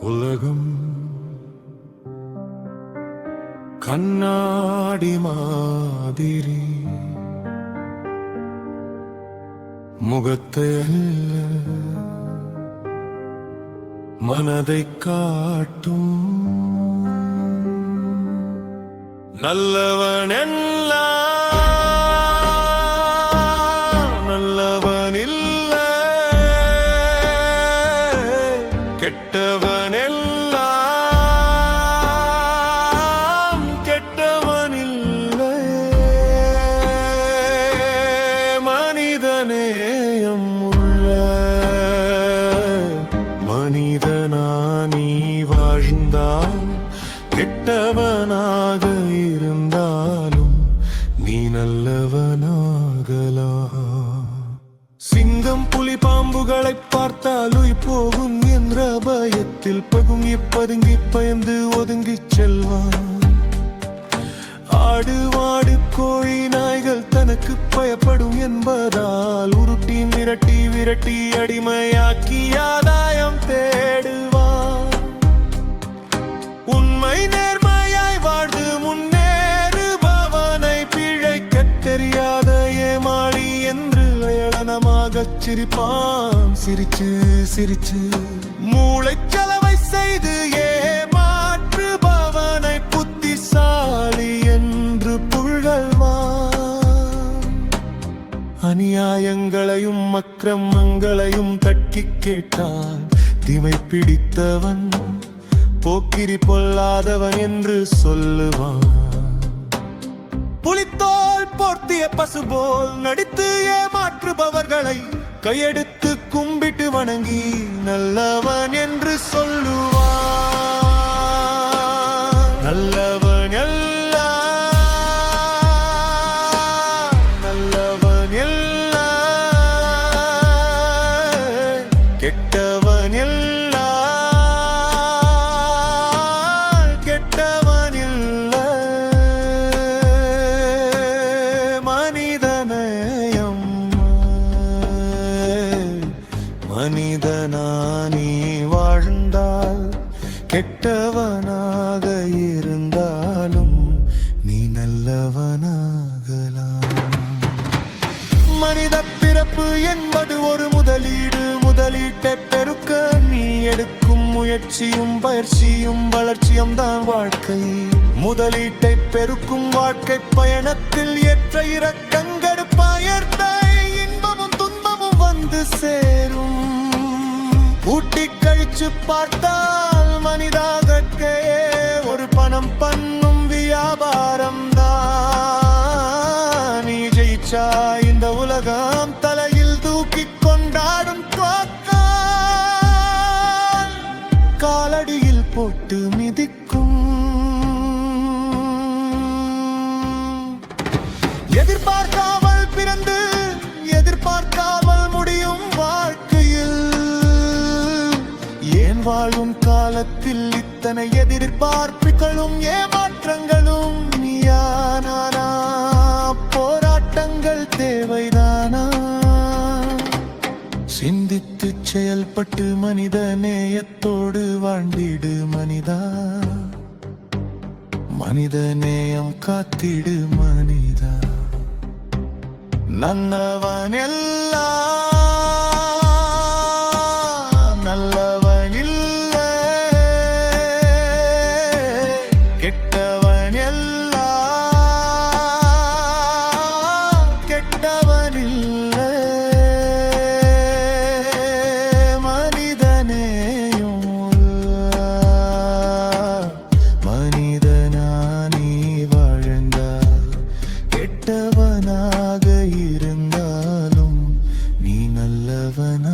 உலகம் கண்ணாடி மாதிரி. முகத்தை அல்ல மனதை காட்டும். நல்லவன் எல்லாம் கெட்டவனாக இருந்தாலும் நீ நல்லவனாகலாம். சிங்கம் புலி பாம்புகளை பார்த்தால் உயிர் போகும் என்ற பயத்தில் பதுங்கி பதுங்கி பயந்து ஒதுங்கி செல்வான். ஆடு மாடு கோழி நாய்கள் தனக்கு பயப்படும் என்பதால் உருட்டி மிரட்டி விரட்டி அடிமையாக்கி ஆதாயம் தேடுவான் கனமாக சிரிப்பான். சிரிச்சு சிரிச்சு. மூளைச்சலவை செய்து ஏமாற்றுபவனை புத்திசாலி என்று புகழ்வான். அநியாயங்களையும் அக்கிரமங்களையும் தட்டி கேட்டான். திமை பிடித்தவன் போக்கிரி பொல்லாதவன் என்று சொல்லுவான். புலித்தோல் போர்த்திய பசு போல் நடித்து ஏமாற்றுபவர்களை கையெடுத்து கும்பிட்டு வணங்கி நல்லவ மனிதனானி வாழ்ந்தால் கெட்டவனாக இருந்தாலும் நீ நல்லவனாகலாம். மனித பிறப்பு என்பது ஒரு முதலீடு. முதலீட்டை பெருக்க நீ எடுக்கும் முயற்சியும் பயிற்சியும் வளர்ச்சியும் தான் வாழ்க்கை. முதலீட்டை பெருக்கும் வாழ்க்கை பயணத்தில் ஏற்ற இறக்கங்கள் வந்து சேரும். ஊட்டி கழிச்சு பார்த்தால் மனிதாகற்கே ஒரு பணம் பண்ணும் வியாபாரம் தான் நீ ஜெயிச்சா இந்த உலகம் தலையில் தூக்கி கொண்டாடும் காலடியில் போட்டு வாழும் காலத்தில் இத்தனை எதிர்பார்ப்புகளும் ஏமாற்றங்களும். நீயா போராட்டங்கள் தேவைதானா? சிந்தித்து செயல்பட்டு மனித நேயத்தோடு வாழ்ந்திடு மனிதா. மனித நேயம் காத்திடு மனிதா. நன்னவன் எல்லாம் மனிதனில்லை மனிதனேயும் மனிதனானி வாழ்ந்தாய் கெட்டவனாக இருந்தாலும் நீ நல்லவன